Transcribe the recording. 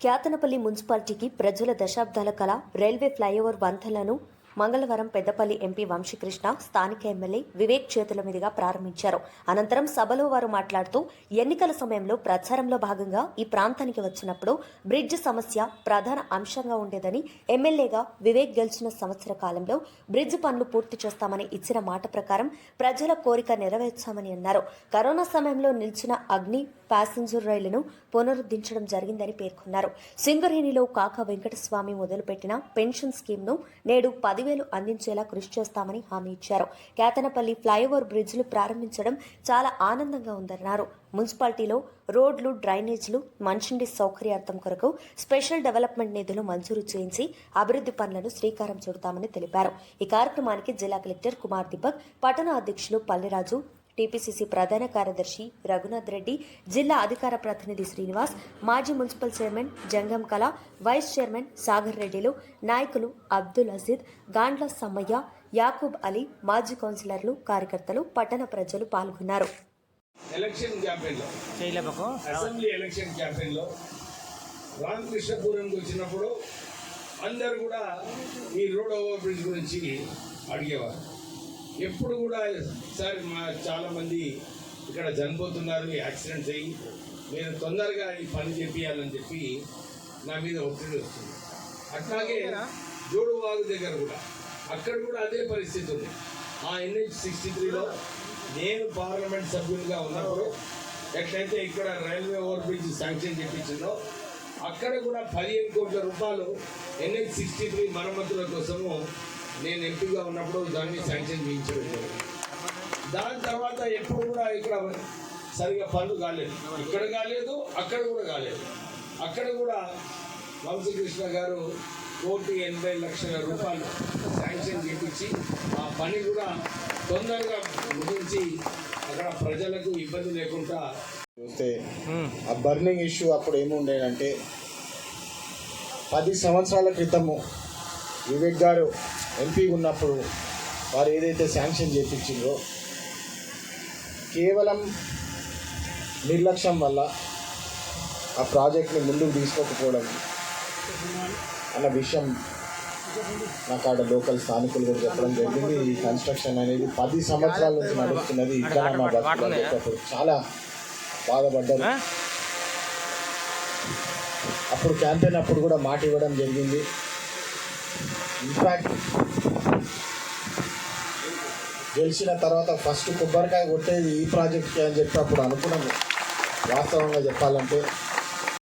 క్యాతనపల్లి మున్సిపాలిటీకి ప్రజల దశాబ్దాల కల రైల్వే ఫ్లైఓవర్ వంతలను మంగళవారం పెద్దపల్లి ఎంపీ వంశీకృష్ణ స్థానిక ఎమ్మెల్యే వివేక్ చేతుల మీదుగా ప్రారంభించారు. అనంతరం సభలో వారు మాట్లాడుతూ ఎన్నికల సమయంలో ప్రచారంలో భాగంగా ఈ ప్రాంతానికి వచ్చినప్పుడు బ్రిడ్జ్ సమస్య ప్రధాన అంశంగా ఉండేదని ఎమ్మెల్యేగా వివేక్ గెలిచిన సంవత్సర కాలంలో బ్రిడ్జ్ పనులు పూర్తి చేస్తామని ఇచ్చిన మాట ప్రకారం ప్రజల కోరిక నెరవేర్చామని అన్నారు. కరోనా సమయంలో నిలిచిన అగ్ని ప్యాసింజర్ రైలును పునరుద్ధరించడం జరిగిందని పేర్కొన్నారు. సింగరేణిలో కాకా వెంకటస్వామి మొదలుపెట్టిన పెన్షన్ స్కీమ్ను నేడు పదివేలు అందించేలా కృషి చేస్తామని హామీ ఇచ్చారు. కేతనపల్లి ఫ్లైఓవర్ బ్రిడ్జ్లు ప్రారంభించడం చాలా ఆనందంగా ఉందన్నారు. మున్సిపాలిటీలో రోడ్లు డ్రైనేజీలు మంచినీటి సౌకర్యార్థం కొరకు స్పెషల్ డెవలప్మెంట్ నిధులు మంజూరు చేయించి అభివృద్ధి పనులను శ్రీకారం చుడతామని తెలిపారు. ఈ కార్యక్రమానికి జిల్లా కలెక్టర్ కుమార్ దీపక్ పట్టణ అధ్యక్షులు పల్లెరాజు టీపీసీసీ ప్రధాన కార్యదర్శి రఘునాథ్ రెడ్డి జిల్లా అధికార ప్రతినిధి శ్రీనివాస్ మాజీ మున్సిపల్ చైర్మన్ జంగం కళ వైస్ చైర్మన్ సాగర్ రెడ్డిలు నాయకులు అబ్దుల్ అజీద్ గాండ్ల సమ్మయ్య యాకూబ్ అలీ మాజీ కౌన్సిలర్లు కార్యకర్తలు పట్టణ ప్రజలు పాల్గొన్నారు. ఎలక్షన్ క్యాంపెయిన్లో అసెంబ్లీ ఎలక్షన్ క్యాంపెయిన్లో రామకృష్ణపురంకి వచ్చినప్పుడు అందరు కూడా ఈ రోడ్ ఓవర్ బ్రిడ్జ్ గురించి అడిగేవారు. ఎప్పుడు కూడా సార్ మా చాలామంది ఇక్కడ చనిపోతున్నారు యాక్సిడెంట్స్ అయ్యి మీరు తొందరగా ఈ పని చేపియాలని చెప్పి నా మీద ఒత్తిడి వస్తుంది. అట్లాగే జోడువాగు దగ్గర కూడా అక్కడ కూడా అదే పరిస్థితి ఉంది. ఆ ఎన్హెచ్ సిక్స్టీ త్రీలో నేను పార్లమెంట్ సభ్యునిగా ఉన్నప్పుడు ఎట్లయితే ఇక్కడ రైల్వే ఓవర్ బ్రిడ్జ్ శాంక్షన్ చేయించిందో అక్కడ కూడా పదిహేను కోట్ల రూపాయలు ఎన్హెచ్ సిక్స్టీ త్రీ మరమ్మతుల కోసము నేను ఎంపీగా ఉన్నప్పుడు దాన్ని శాంక్షన్ చేయించడం దాని తర్వాత ఎప్పుడు కూడా ఇక్కడ సరిగా పనులు కాలేదు. ఇక్కడ కాలేదు అక్కడ కూడా కాలేదు. అక్కడ కూడా వంశకృష్ణ గారు కోటి ఎనభై లక్షల రూపాయలు శాంక్షన్ చేయించి ఆ పని కూడా తొందరగా ముగించి అక్కడ ప్రజలకు ఇబ్బంది లేకుండా చూస్తే ఆ బర్నింగ్ ఇష్యూ అప్పుడు ఏముండేదంటే పది సంవత్సరాల క్రితము వివేక్ గారు ఎంపీ ఉన్నప్పుడు వారు ఏదైతే శాంక్షన్ చేయించిందో కేవలం నిర్లక్ష్యం వల్ల ఆ ప్రాజెక్ట్ని ముందుకు తీసుకోకపోవడం అన్న విషయం నాకు ఆడ లోకల్ స్థానికులు కూడా చెప్పడం జరిగింది. ఈ కన్స్ట్రక్షన్ అనేది పది సంవత్సరాల నుంచి నడుస్తున్నది. ఇక్కడ మా చాలా బాధపడ్డారు. అప్పుడు క్యాంపెయిన్ అప్పుడు కూడా మాట ఇవ్వడం జరిగింది. ఇన్ఫ్యాక్ట్ గెలిచిన తర్వాత ఫస్ట్ కొబ్బరికాయ కొట్టేది ఈ ప్రాజెక్ట్కి అని చెప్పి అప్పుడు అనుకున్నాము వాస్తవంగా చెప్పాలంటే